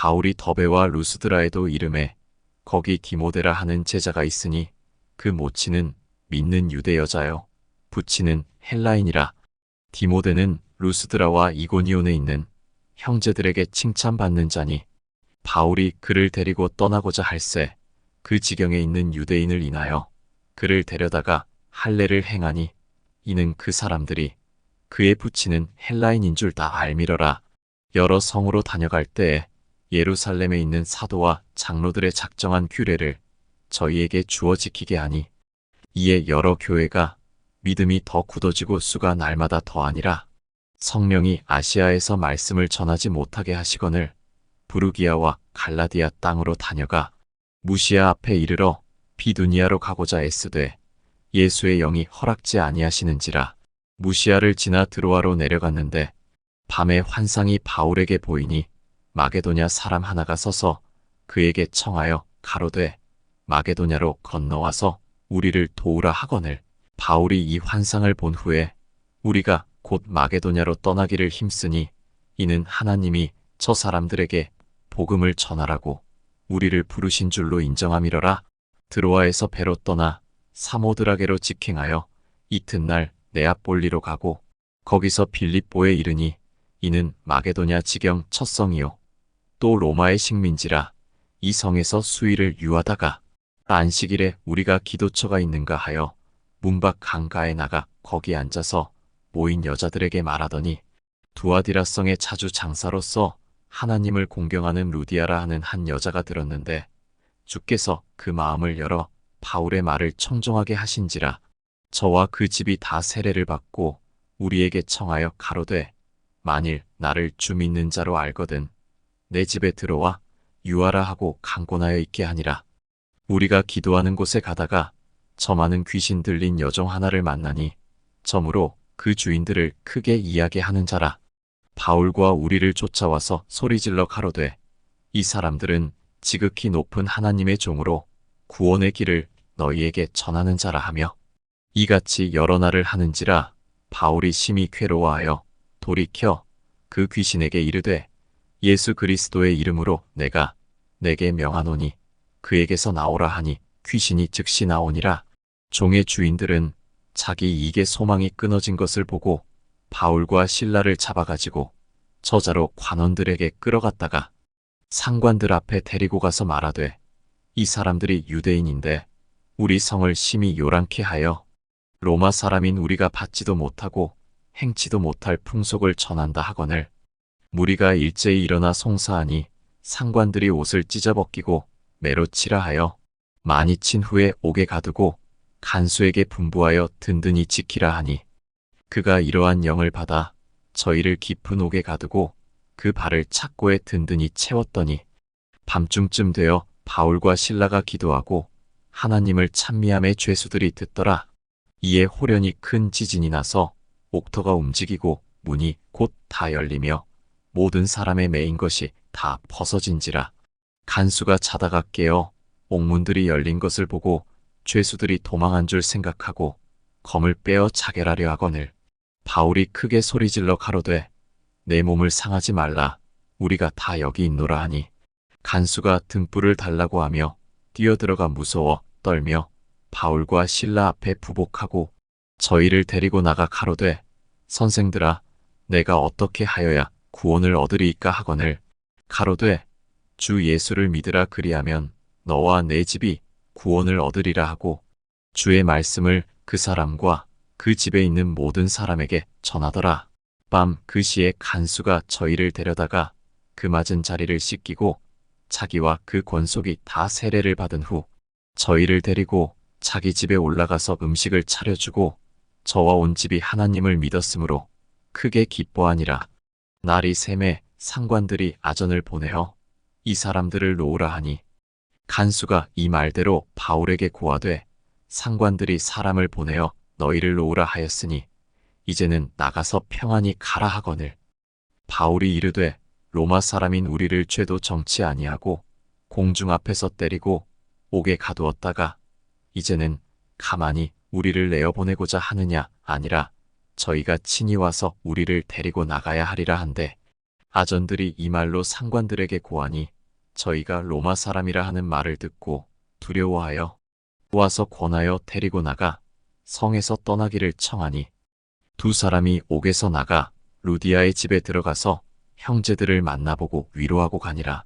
바울이 더베와 루스드라에도 이름에 거기 디모데라 하는 제자가 있으니 그 모치는 믿는 유대 여자요 부치는 헬라인이라. 디모데는 루스드라와 이고니온에 있는 형제들에게 칭찬받는 자니 바울이 그를 데리고 떠나고자 할새 그 지경에 있는 유대인을 인하여 그를 데려다가 할례를 행하니 이는 그 사람들이 그의 부치는 헬라인인 줄 다 알미러라. 여러 성으로 다녀갈 때에 예루살렘에 있는 사도와 장로들의 작정한 규례를 저희에게 주어 지키게 하니 이에 여러 교회가 믿음이 더 굳어지고 수가 날마다 더하니라 성령이 아시아에서 말씀을 전하지 못하게 하시거늘 부르기아와 갈라디아 땅으로 다녀가 무시아 앞에 이르러 비두니아로 가고자 애쓰되 예수의 영이 허락지 아니하시는지라 무시아를 지나 드로아로 내려갔는데 밤에 환상이 바울에게 보이니 마게도냐 사람 하나가 서서 그에게 청하여 가로되 마게도냐로 건너와서 우리를 도우라 하거늘. 바울이 이 환상을 본 후에 우리가 곧 마게도냐로 떠나기를 힘쓰니 이는 하나님이 저 사람들에게 복음을 전하라고 우리를 부르신 줄로 인정함이러라. 드로아에서 배로 떠나 사모드라게로 직행하여 이튿날 네아폴리로 가고 거기서 빌립보에 이르니 이는 마게도냐 지경 첫 성이요 또 로마의 식민지라 이 성에서 수일을 유하다가 안식일에 우리가 기도처가 있는가 하여 문밖 강가에 나가 거기 앉아서 모인 여자들에게 말하더니 두아디라 성의 자주 장사로서 하나님을 공경하는 루디아라 하는 한 여자가 들었는데 주께서 그 마음을 열어 바울의 말을 청종하게 하신지라 저와 그 집이 다 세례를 받고 우리에게 청하여 가로되 만일 나를 주 믿는 자로 알거든 내 집에 들어와 유하라 하고 강권하여 있게 하니라. 우리가 기도하는 곳에 가다가 저 많은 귀신 들린 여종 하나를 만나니 점으로 그 주인들을 크게 이야기하는 자라. 바울과 우리를 쫓아와서 소리질러 가로되 이 사람들은 지극히 높은 하나님의 종으로 구원의 길을 너희에게 전하는 자라 하며 이같이 여러 날을 하는지라 바울이 심히 괴로워하여 돌이켜 그 귀신에게 이르되 예수 그리스도의 이름으로 내가 내게 명하노니 그에게서 나오라 하니 귀신이 즉시 나오니라. 종의 주인들은 자기 이익의 소망이 끊어진 것을 보고 바울과 신라를 잡아가지고 저자로 관원들에게 끌어갔다가 상관들 앞에 데리고 가서 말하되 이 사람들이 유대인인데 우리 성을 심히 요란케 하여 로마 사람인 우리가 받지도 못하고 행치도 못할 풍속을 전한다 하거늘 무리가 일제히 일어나 송사하니 상관들이 옷을 찢어벗기고 매로 치라 하여 많이 친 후에 옥에 가두고 간수에게 분부하여 든든히 지키라 하니 그가 이러한 영을 받아 저희를 깊은 옥에 가두고 그 발을 착고에 든든히 채웠더니 밤중쯤 되어 바울과 신라가 기도하고 하나님을 찬미함의 죄수들이 듣더라. 이에 호련히 큰 지진이 나서 옥터가 움직이고 문이 곧 다 열리며 모든 사람의 매인 것이 다 벗어진지라. 간수가 자다가 깨어 옥문들이 열린 것을 보고 죄수들이 도망한 줄 생각하고 검을 빼어 자결하려 하거늘. 바울이 크게 소리질러 가로되 내 몸을 상하지 말라. 우리가 다 여기 있노라 하니. 간수가 등불을 달라고 하며 뛰어들어가 무서워 떨며 바울과 신라 앞에 부복하고 저희를 데리고 나가 가로되 선생들아 내가 어떻게 하여야 구원을 얻으리이까 하거늘 가로되 주 예수를 믿으라 그리하면 너와 내 집이 구원을 얻으리라 하고 주의 말씀을 그 사람과 그 집에 있는 모든 사람에게 전하더라. 밤 그 시에 간수가 저희를 데려다가 그 맞은 자리를 씻기고 자기와 그 권속이 다 세례를 받은 후 저희를 데리고 자기 집에 올라가서 음식을 차려주고 저와 온 집이 하나님을 믿었으므로 크게 기뻐하니라. 날이 샘에 상관들이 아전을 보내어 이 사람들을 놓으라 하니 간수가 이 말대로 바울에게 고하되 상관들이 사람을 보내어 너희를 놓으라 하였으니 이제는 나가서 평안히 가라 하거늘. 바울이 이르되 로마 사람인 우리를 죄도 정치 아니하고 공중 앞에서 때리고 옥에 가두었다가 이제는 가만히 우리를 내어 보내고자 하느냐 아니라 저희가 친히 와서 우리를 데리고 나가야 하리라 한데 아전들이 이 말로 상관들에게 고하니 저희가 로마 사람이라 하는 말을 듣고 두려워하여 와서 권하여 데리고 나가 성에서 떠나기를 청하니 두 사람이 옥에서 나가 루디아의 집에 들어가서 형제들을 만나보고 위로하고 가니라.